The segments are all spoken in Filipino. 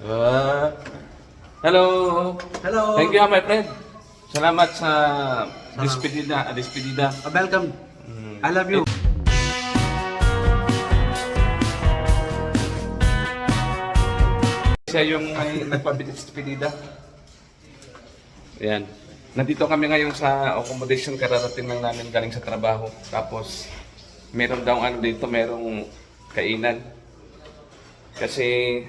Uh, hello. Hello. Thank you, my friend. Salamat sa despedida. Despedida. Uh, welcome. I love you. Siya yung may nagpabidespedida. Ayan. Nandito kami ngayon sa accommodation. Kararating lang namin galing sa trabaho. Tapos, meron daw ano dito, merong kainan. Kasi,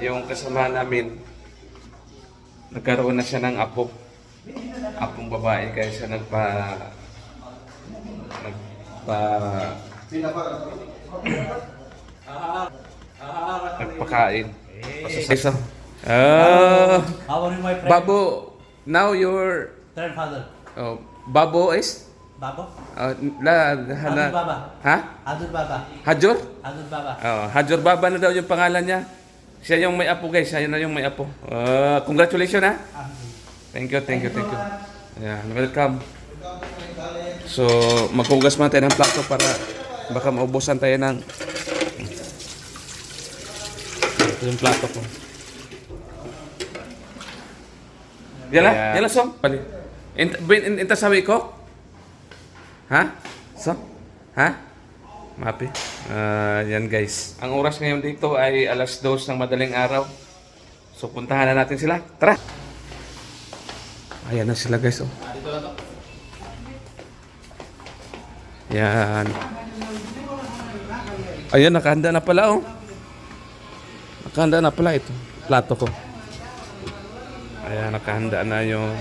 yung kasama namin, nagkaroon na siya ng apo. Apong babae, kaya siya nagpa... Nagpa... Nagpakain. Pasasaysa. Ah, How are you, my friend? Babu, now your Grandfather. oh, Babu is Babo? uh, la, Abdul hala, Baba. ha? Abdul Baba. Hajor? Abdul Baba. Oh, Hajor Baba na daw yung pangalan niya. Siya yung may apo guys, siya na yung may apo. Ah, congratulations ha. Thank you, thank you, thank you. Yeah, welcome. So, maghugas man tayo ng plato para baka maubusan tayo ng Ito yung plato ko. Yan na, yan na, Som. Bali. Int, bin, in, inta sabi ko? Ha? Som? Ha? Mapi. Ah, yan guys. Ang oras ngayon dito ay alas 2 ng madaling araw. So puntahan na natin sila. Tara! Ayan na sila guys. Oh. Yan. Ayan, nakahanda na pala oh. Nakahanda na pala ito. Plato ko. Ayan, nakahanda na yung.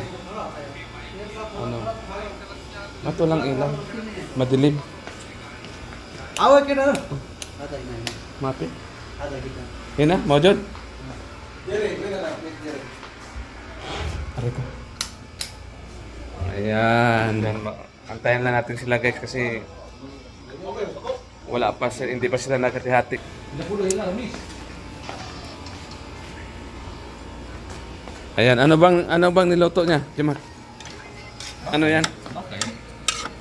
Mato lang ilaw. Madilim. Awag ka na. Mapi. Yan na, mo dyan. Aray ko. Ayan. Antayin lang natin sila guys kasi wala pa sila, hindi pa sila nagkatihati. Ayan, ano bang ano bang niluto niya, Jimar? Ano yan?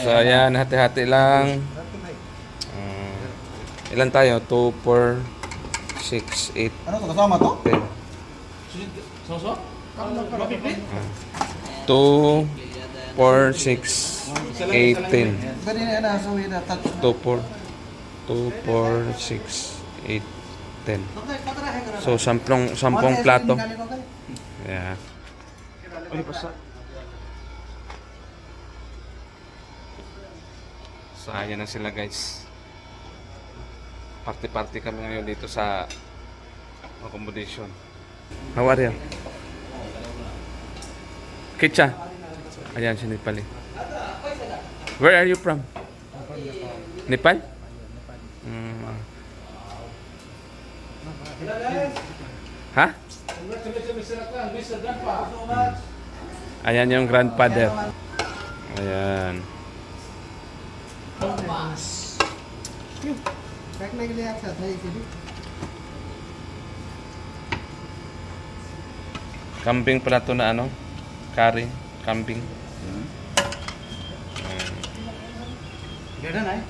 So ayan, hati-hati lang. Mm, ilan tayo? 2, 4, 6, 8, Ano to kasama to? 10. Soso? Mapiplit? 2, 4, 6, 8, 10. Kanina na so ina touch. 2, 4, 2, 4, 6, 8, 10. So, sampung, sampung plato. Yeah. Ay, basta. So, ayan na sila guys. Party-party kami ngayon dito sa accommodation. How are you? Kitcha. Ayan si Nepali. Where are you from? Nepal? Mm. Ha? Ayan yung grandfather. Ayan. Kambing pala to na ano? Curry. Kambing. Gada na eh.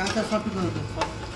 Kata sapi ko to.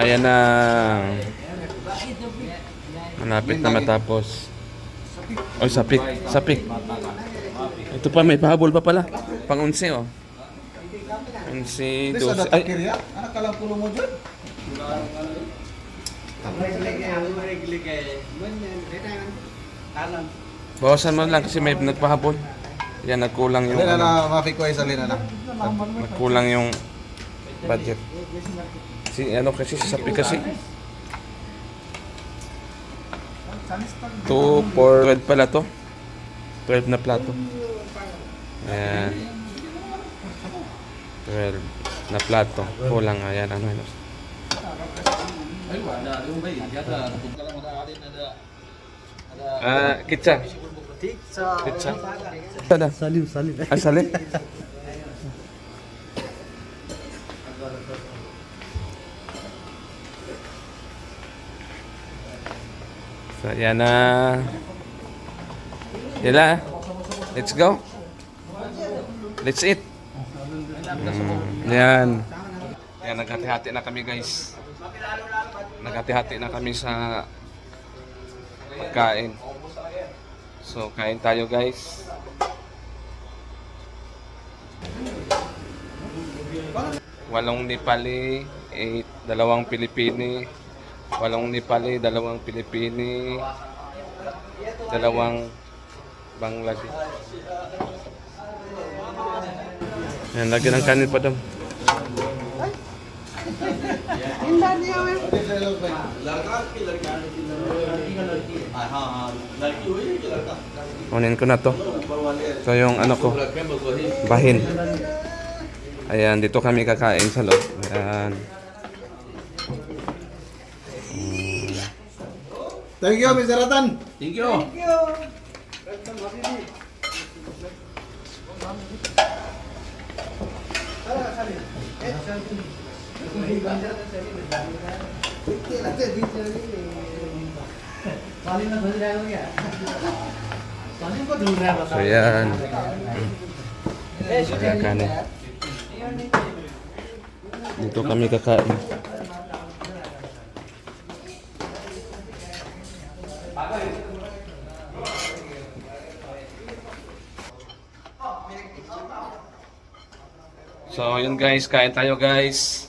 Ayan na. Manapit na matapos. Oy, sapik. Sapik. Ito pa, may pahabol pa pala. Pang unsi, oh. Unsi, dosi. Ay. Anak kalang pulo mo dyan. Bawasan mo lang kasi may nagpahabol. Yan, nagkulang yung, Hindi na ano, na mafi ko isa lina na. nagkulang yung budget. Si, ano kasi, si sapik kasi. 2, 4, 12 pala to. 12 na plato. Ayan. 12 na plato. Kulang, ayan, ano, ano. Ah, kitsa. Kitsa. Ada. Salib, salib. Ah, sali. So, yan na. Yala. Let's go. Let's eat. Mm, yan. Yan, naghati-hati na kami guys. Naghati-hati na kami sa pagkain. So, kain tayo guys. Walong Nepali, eight, dalawang Pilipini, walong Nepali, dalawang Pilipini, dalawang Bangladesh. Yan, lagyan ng kanin pa may Kunin ko na to. So yung ano ko, bahin. Ayan, dito kami kakain sa loob. Ayan. Thank you, Mr. Ratan. Thank you. Dulu rasa. So yan. Ayan, kanin. Dito kami kakain. So yun guys, kain tayo guys.